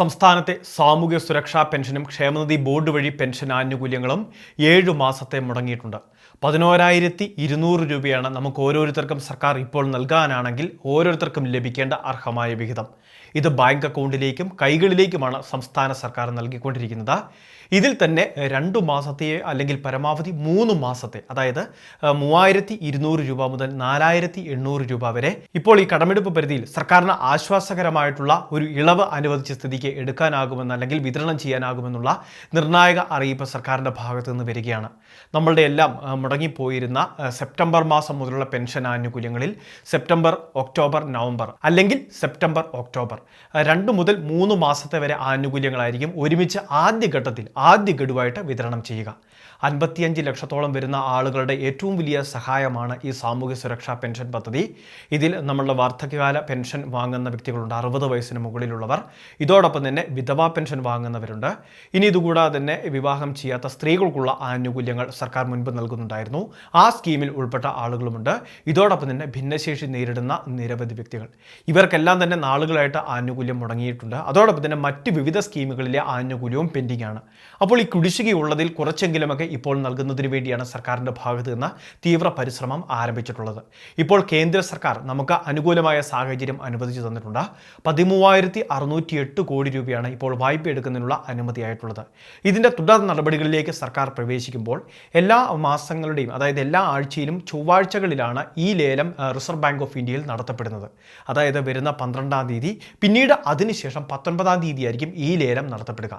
സംസ്ഥാനത്തെ സാമൂഹ്യ സുരക്ഷാ പെൻഷനും ക്ഷേമനിധി ബോർഡ് വഴി പെൻഷൻ ആനുകൂല്യങ്ങളും ഏഴു മാസത്തെ മുടങ്ങിയിട്ടുണ്ട്. പതിനോരായിരത്തി ഇരുന്നൂറ് രൂപയാണ് നമുക്ക് ഓരോരുത്തർക്കും സർക്കാർ ഇപ്പോൾ നൽകാനാണെങ്കിൽ ഓരോരുത്തർക്കും ലഭിക്കേണ്ട അർഹമായ വിഹിതം. ഇത് ബാങ്ക് അക്കൗണ്ടിലേക്കും കൈകളിലേക്കുമാണ് സംസ്ഥാന സർക്കാർ നൽകിക്കൊണ്ടിരിക്കുന്നത്. ഇതിൽ തന്നെ രണ്ടു മാസത്തെ അല്ലെങ്കിൽ പരമാവധി മൂന്ന് മാസത്തെ അതായത് മൂവായിരത്തി ഇരുന്നൂറ് രൂപ മുതൽ നാലായിരത്തി എണ്ണൂറ് രൂപ വരെ ഇപ്പോൾ ഈ കടമെടുപ്പ് പരിധിയിൽ സർക്കാരിന് ആശ്വാസകരമായിട്ടുള്ള ഒരു ഇളവ് അനുവദിച്ച സ്ഥിതിക്ക് എടുക്കാനാകുമെന്ന് അല്ലെങ്കിൽ വിതരണം ചെയ്യാനാകുമെന്നുള്ള നിർണായക അറിയിപ്പ് സർക്കാരിന്റെ ഭാഗത്ത് നിന്ന് വരികയാണ്. നമ്മളുടെ എല്ലാം മുടങ്ങിപ്പോയിരുന്ന സെപ്റ്റംബർ മാസം മുതലുള്ള പെൻഷൻ ആനുകൂല്യങ്ങളിൽ സെപ്റ്റംബർ ഒക്ടോബർ നവംബർ അല്ലെങ്കിൽ സെപ്റ്റംബർ ഒക്ടോബർ രണ്ട് മുതൽ മൂന്ന് മാസത്തെ വരെ ആനുകൂല്യങ്ങളായിരിക്കും ഒരുമിച്ച് ആദ്യഘട്ടത്തിൽ ആദ്യ ഗഡുവായിട്ട് വിതരണം ചെയ്യുക. അൻപത്തിയഞ്ച് ലക്ഷത്തോളം വരുന്ന ആളുകളുടെ ഏറ്റവും വലിയ സഹായമാണ് ഈ സാമൂഹ്യ സുരക്ഷാ പെൻഷൻ പദ്ധതി. ഇതിൽ നമ്മളുടെ വാർദ്ധക്യകാല പെൻഷൻ വാങ്ങുന്ന വ്യക്തികളുണ്ട്. അറുപത് വയസ്സിന് മുകളിലുള്ളവർ. ഇതോടൊപ്പം തന്നെ വിധവാ പെൻഷൻ വാങ്ങുന്നവരുണ്ട്. ഇനി ഇതുകൂടാതെ തന്നെ വിവാഹം ചെയ്യാത്ത സ്ത്രീകൾക്കുള്ള ആനുകൂല്യങ്ങൾ സർക്കാർ മുൻപ് നൽകുന്നുണ്ടായിരുന്നു. ആ സ്കീമിൽ ഉൾപ്പെട്ട ആളുകളുമുണ്ട്. ഇതോടൊപ്പം തന്നെ ഭിന്നശേഷി നേരിടുന്ന നിരവധി വ്യക്തികൾ. ഇവർക്കെല്ലാം തന്നെ നാളുകളായിട്ട് ആനുകൂല്യം മുടങ്ങിയിട്ടുണ്ട്. അതോടൊപ്പം തന്നെ മറ്റ് വിവിധ സ്കീമുകളിലെ ആനുകൂല്യവും പെൻഡിംഗ് ആണ് അപ്പോൾ ഈ കുടിശ്ശികയുള്ളതിൽ കുറച്ചെങ്കിലുമൊക്കെ ഇപ്പോൾ നൽകുന്നതിന് വേണ്ടിയാണ് സർക്കാരിന്റെ ഭാഗത്ത് നിന്ന് തീവ്ര പരിശ്രമം ആരംഭിച്ചിട്ടുള്ളത്. ഇപ്പോൾ കേന്ദ്ര സർക്കാർ നമുക്ക് അനുകൂലമായ സാഹചര്യം അനുവദിച്ചു തന്നിട്ടുണ്ട്. പതിമൂവായിരത്തി അറുന്നൂറ്റി എട്ട് കോടി രൂപയാണ് ഇപ്പോൾ വായ്പ എടുക്കുന്നതിനുള്ള അനുമതിയായിട്ടുള്ളത്. ഇതിന്റെ തുടർ നടപടികളിലേക്ക് സർക്കാർ പ്രവേശിക്കുമ്പോൾ എല്ലാ മാസങ്ങളുടെയും അതായത് എല്ലാ ആഴ്ചയിലും ചൊവ്വാഴ്ചകളിലാണ് ഈ ലേലം റിസർവ് ബാങ്ക് ഓഫ് ഇന്ത്യയിൽ നടത്തപ്പെടുന്നത്. അതായത് വരുന്ന പന്ത്രണ്ടാം തീയതി പിന്നീട് അതിനുശേഷം പത്തൊൻപതാം തീയതി ആയിരിക്കും ഈ ലേലം നടത്തപ്പെടുക.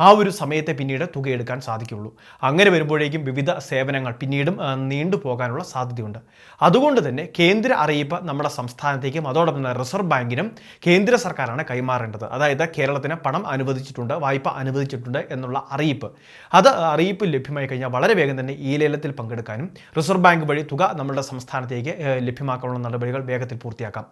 ആ ഒരു സമയത്തെ പിന്നീട് തുക എടുക്കാൻ സാധിക്കുള്ളൂ അങ്ങനെ വരുമ്പോഴേക്കും വിവിധ സേവനങ്ങൾ പിന്നീടും നീണ്ടു പോകാനുള്ള സാധ്യതയുണ്ട്. അതുകൊണ്ട് തന്നെ കേന്ദ്ര അറിയിപ്പ് നമ്മുടെ സംസ്ഥാനത്തേക്കും അതോടൊപ്പം തന്നെ റിസർവ് ബാങ്കിനും കേന്ദ്ര സർക്കാരാണ് കൈമാറേണ്ടത്. അതായത് കേരളത്തിന് പണം അനുവദിച്ചിട്ടുണ്ട് വായ്പ അനുവദിച്ചിട്ടുണ്ട് എന്നുള്ള അറിയിപ്പ്. അത് അറിയിപ്പ് ലഭ്യമായി കഴിഞ്ഞാൽ വളരെ വേഗം തന്നെ ഈ ലേലത്തിൽ പങ്കെടുക്കാനും റിസർവ് ബാങ്ക് വഴി തുക നമ്മുടെ സംസ്ഥാനത്തേക്ക് ലഭ്യമാക്കാനുള്ള നടപടികൾ വേഗത്തിൽ പൂർത്തിയാക്കാം.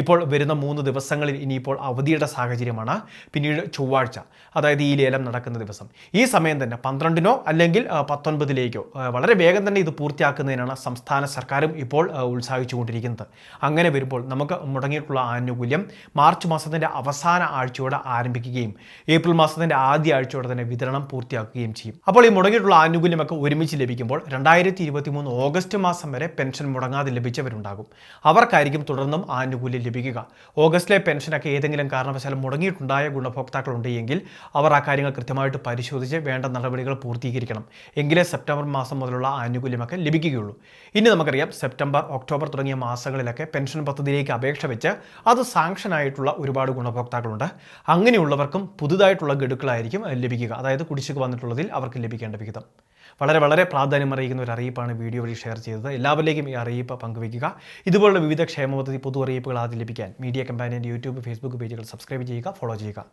ഇപ്പോൾ വരുന്ന മൂന്ന് ദിവസങ്ങളിൽ ഇനിയിപ്പോൾ അവധിയുടെ സാഹചര്യമാണ് പിന്നീട് ചൊവ്വാഴ്ച അതായത് ഈ ലേലം നടക്കുന്ന ദിവസം. ഈ സമയം തന്നെ പന്ത്രണ്ടിനോ അല്ലെങ്കിൽ പത്തൊൻപതിലേക്കോ വളരെ വേഗം തന്നെ ഇത് പൂർത്തിയാക്കുന്നതിനാണ് സംസ്ഥാന സർക്കാരും ഇപ്പോൾ ഉത്സാഹിച്ചുകൊണ്ടിരിക്കുന്നത്. അങ്ങനെ വരുമ്പോൾ നമുക്ക് മുടങ്ങിയിട്ടുള്ള ആനുകൂല്യം മാർച്ച് മാസത്തിന്റെ അവസാന ആഴ്ചയോടെ ആരംഭിക്കുകയും ഏപ്രിൽ മാസത്തിന്റെ ആദ്യ ആഴ്ചയോടെ തന്നെ വിതരണം പൂർത്തിയാക്കുകയും ചെയ്യും. അപ്പോൾ ഈ മുടങ്ങിയിട്ടുള്ള ആനുകൂല്യമൊക്കെ ഒരുമിച്ച് ലഭിക്കുമ്പോൾ രണ്ടായിരത്തി ഇരുപത്തി മൂന്ന് ഓഗസ്റ്റ് മാസം വരെ പെൻഷൻ മുടങ്ങാതെ ലഭിച്ചവരുണ്ടാകും. അവർക്കായിരിക്കും തുടർന്നും ആനുകൂല്യം ലഭിക്കുക. ഓഗസ്റ്റിലെ പെൻഷനൊക്കെ ഏതെങ്കിലും കാരണവശാലും മുടങ്ങിയിട്ടുണ്ടായ ഗുണഭോക്താക്കളുണ്ട് എങ്കിൽ അവർ ആ കാര്യങ്ങൾ കൃത്യമായിട്ട് പരിശോധിച്ച് വേണ്ട നടപടികൾ പൂർത്തീകരിക്കണം. എങ്കിലേ സെപ്റ്റംബർ മാസം മുതലുള്ള ആനുകൂല്യമൊക്കെ ലഭിക്കുകയുള്ളൂ. ഇനി നമുക്കറിയാം സെപ്റ്റംബർ ഒക്ടോബർ തുടങ്ങിയ മാസങ്ങളിലൊക്കെ പെൻഷൻ പദ്ധതിയിലേക്ക് അപേക്ഷ വെച്ച് അത് സാങ്ഷനായിട്ടുള്ള ഒരുപാട് ഗുണഭോക്താക്കളുണ്ട്. അങ്ങനെയുള്ളവർക്കും പുതുതായിട്ടുള്ള ഗഡുക്കളായിരിക്കും ലഭിക്കുക. അതായത് കുടിശ്ശിക വന്നിട്ടുള്ളതിൽ അവർക്ക് ലഭിക്കേണ്ട വിഹിതം. വളരെ വളരെ പ്രാധാന്യം അറിയിക്കുന്ന ഒരു അറിയിപ്പാണ് വീഡിയോ വഴി ഷെയർ ചെയ്തത്. എല്ലാവരിലേക്കും ഈ അറിയിപ്പ് പങ്കുവയ്ക്കുക. ഇതുപോലുള്ള വിവിധ ക്ഷേമ പദ്ധതി പൊതു അറിയിപ്പുകൾ ആദ്യം ലഭിക്കാൻ മീഡിയ കമ്പാനിയന്റെ യൂട്യൂബ് ഫേസ്ബുക്ക് പേജുകൾ സബ്സ്ക്രൈബ് ചെയ്യുക ഫോളോ ചെയ്യുക.